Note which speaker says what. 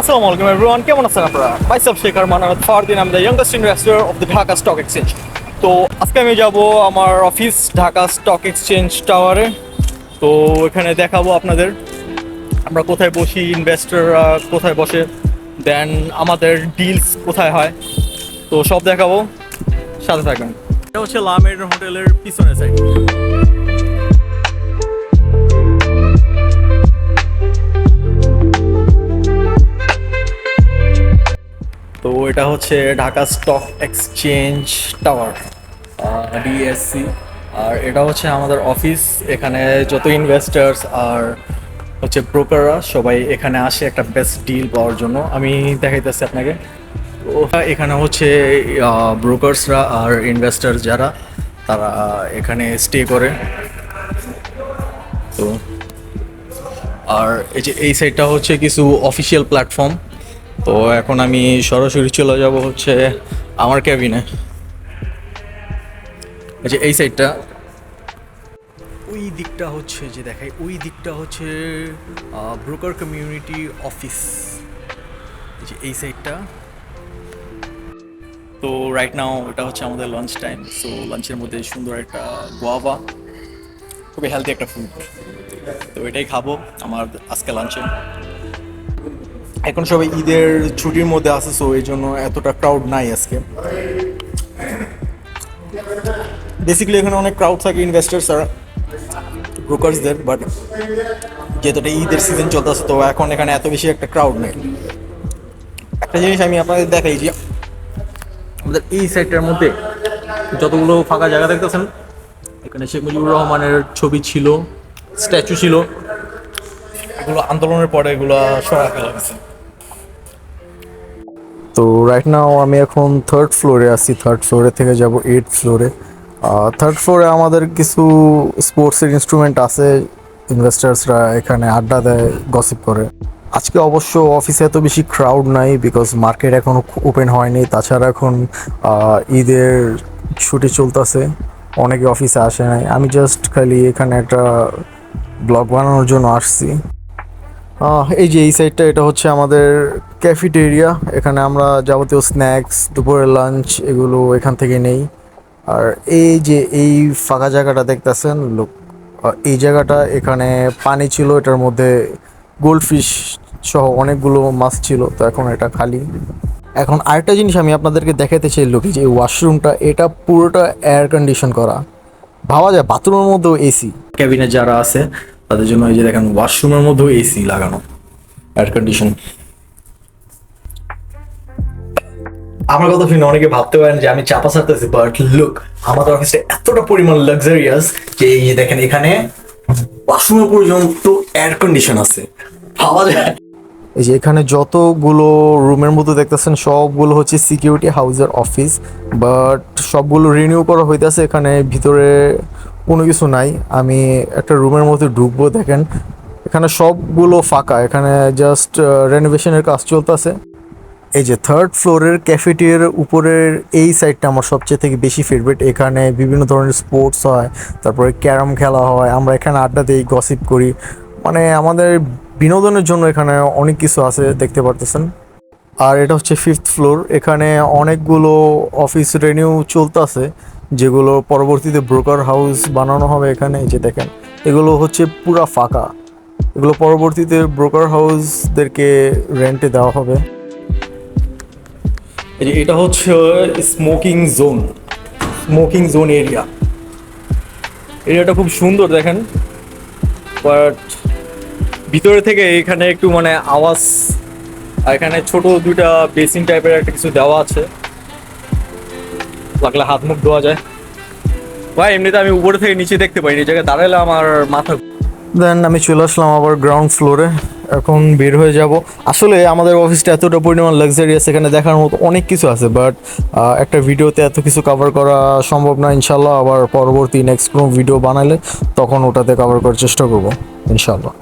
Speaker 1: Assalamu alaikum everyone, কেমন আছেন আপনারা? Myself শেখার মানামত Fardin, I'm the youngest investor of the Dhaka Stock Exchange. তো আজকে আমি যাব আমার অফিস ঢাকা স্টক এক্সচেঞ্জ টাওয়ারে তো এখানে দেখাবো আপনাদের আমরা কোথায় বসি ইনভেস্টররা কোথায় বসে দেন আমাদের ডিলস কোথায় হয় তো সব দেখাবো সাথে থাকবেন এটা হচ্ছে লামের হোটেলের পিছনের সাইড এটা হচ্ছে Dhaka stock exchange tower DSC আর এটা হচ্ছে আমাদের অফিস, এখানে যত ইনভেস্টার্স আর হচ্ছে ব্রোকাররা সবাই এখানে আসে একটা বেস্ট ডিল পাওয়ার জন্য। আমি দেখাইতেছি আপনাকে। এখানে হচ্ছে ব্রোকার্সরা আর ইনভেস্টার যারা, তারা এখানে স্টে করে। তো আর এই যে এই সাইডটা হচ্ছে কিছু অফিসিয়াল প্ল্যাটফর্ম তো এখন আমি সরাসরি চলে যাব হচ্ছে আমার ক্যাবিনে যে এই সাইডটা ওই দিকটা হচ্ছে যে দেখাই, ওই দিকটা হচ্ছে ব্রোকার কমিউনিটি অফিস যে এই সাইডটা তো রাইট নাও এটা হচ্ছে আমাদের লাঞ্চ টাইম সো লাঞ্চের মধ্যে সুন্দর একটা গোয়াবা খুবই হেলদি একটা ফুড তো এটাই খাব আমার আজকে লাঞ্চে এখন সবাই ঈদের ছুটির মধ্যে আছে সো এই জন্য এতটা ক্রাউড নাই আজকে। বেসিক্যালি এখানে অনেক ক্রাউড থাকে ইনভেস্টার্স আর ব্রোকার্সদের বাট যেহেতু এটা ঈদের সিজন চলতেছে, তো এখন এখানে এত বেশি একটা ক্রাউড নেই। একটা জিনিস আমি আপনাদের দেখাই যে, আমাদের এই সাইডটার মধ্যে যতগুলো ফাঁকা জায়গা দেখতেছেন, এখানে শেখ মুজিবুর রহমানের ছবি ছিল স্ট্যাচু ছিল। এগুলো আন্দোলনের পরে এগুলো সরা ফেলা গেছে তো রাইট নাও আমি এখন থার্ড ফ্লোরে আছি থার্ড ফ্লোরে থেকে যাব এইট ফ্লোরে থার্ড ফ্লোরে আমাদের কিছু স্পোর্টসের ইনস্ট্রুমেন্ট আছে ইনভেস্টার্সরা এখানে আড্ডা দেয় গসিপ করে। আজকে অবশ্য অফিসে এত বেশি ক্রাউড নাই বিকজ মার্কেট এখনও ওপেন হয়নি। তাছাড়া এখন ঈদের ছুটি চলতেছে। অনেকে অফিসে আসে নাই। আমি জাস্ট খালি এখানে একটা ব্লগ বানানোর জন্য আসছি। এই যে এই সাইডটা এটা হচ্ছে আমাদের ক্যাফিটেরিয়া এখানে আমরা যাবতীয় স্ন্যাক্স দুপুরের লাঞ্চ এগুলো এখান থেকে নেই। আর এই যে এই ফাঁকা জায়গাটা দেখতেছেন লোক এই জায়গাটা এখানে পানি ছিল, এটার মধ্যে গোল্ডফিশ সহ অনেকগুলো মাছ ছিল, তো এখন এটা খালি। এখন আরেকটা জিনিস আমি আপনাদেরকে দেখাতে চাই লোক যে ওয়াশরুমটা এটা পুরোটা এয়ার কন্ডিশন করা। ভাবা যায় বাথরুমের মধ্যেও এসি ক্যাবিনে যারা আছে তাদের জন্য এই যে দেখেন ওয়াশরুমের মধ্যেও এসি লাগানো এয়ার কন্ডিশন আমার কথা শুনে অনেকে ভাবতে পারেন যে আমি চাপা সারতেছি বাট লুক আমাদের অফিসটা এতটা পরিমাণ লাক্সারিয়াস যে এই দেখেন এখানে ওয়াশরুমে পর্যন্ত এয়ার কন্ডিশন আছে। ভাবা যায়। এই যে এখানে যতগুলো রুমের মধ্যে দেখতেছেন, সবগুলো হচ্ছে সিকিউরিটি হাউসের অফিস বাট সবগুলো রিনিউ করা হইতেছে এখানে ভিতরে কোনো কিছু নাই। আমি একটা রুমের মধ্যে ঢুকবো, দেখেন। এখানে সবগুলো ফাঁকা, এখানে জাস্ট রেনোভেশনের কাজ চলতেছে। এই যে থার্ড ফ্লোরের ক্যাফেটির উপরের এই সাইডটা আমার সবচেয়ে থেকে বেশি ফেভারিট এখানে বিভিন্ন ধরনের স্পোর্টস হয়, তারপরে ক্যারাম খেলা হয়, আমরা এখানে আড্ডা দিই গসিপ করি। মানে আমাদের বিনোদনের জন্য এখানে অনেক কিছু আছে, দেখতে পারতেছেন। আর এটা হচ্ছে ফিফথ ফ্লোর এখানে অনেকগুলো অফিস রেনিউ চলতেছে, যেগুলো পরবর্তীতে ব্রোকার হাউস বানানো হবে এখানে। যে দেখেন, এগুলো হচ্ছে পুরা ফাঁকা। এগুলো পরবর্তীতে ব্রোকার হাউসদেরকে রেন্টে দেওয়া হবে। এটা হচ্ছে smoking zone smoking zone area এরিয়াটা খুব সুন্দর দেখেন বাট ভিতরে থেকে এখানে একটু মানে আওয়াজ আর এখানে ছোট দুইটা বেসিন টাইপের একটা কিছু দেওয়া আছে। লাগলে হাত মুখ ধোয়া যায়। ভাই, এমনিতে আমি উপরে থেকে নিচে দেখতে পাই এই জায়গায় দাঁড়ালে আমার মাথা দেন আমি চলে আসলাম আবার গ্রাউন্ড ফ্লোরে এখন বের হয়ে যাব। আসলে আমাদের অফিসটা এতটা পরিমাণ লাক্সারিয়াস এখানে দেখার মতো অনেক কিছু আছে বাট একটা ভিডিওতে এত কিছু কভার করা সম্ভব না ইনশাল্লাহ আবার পরবর্তী নেক্সট কোনো ভিডিও বানালে তখন ওটাতে কভার করার চেষ্টা করব ইনশাল্লাহ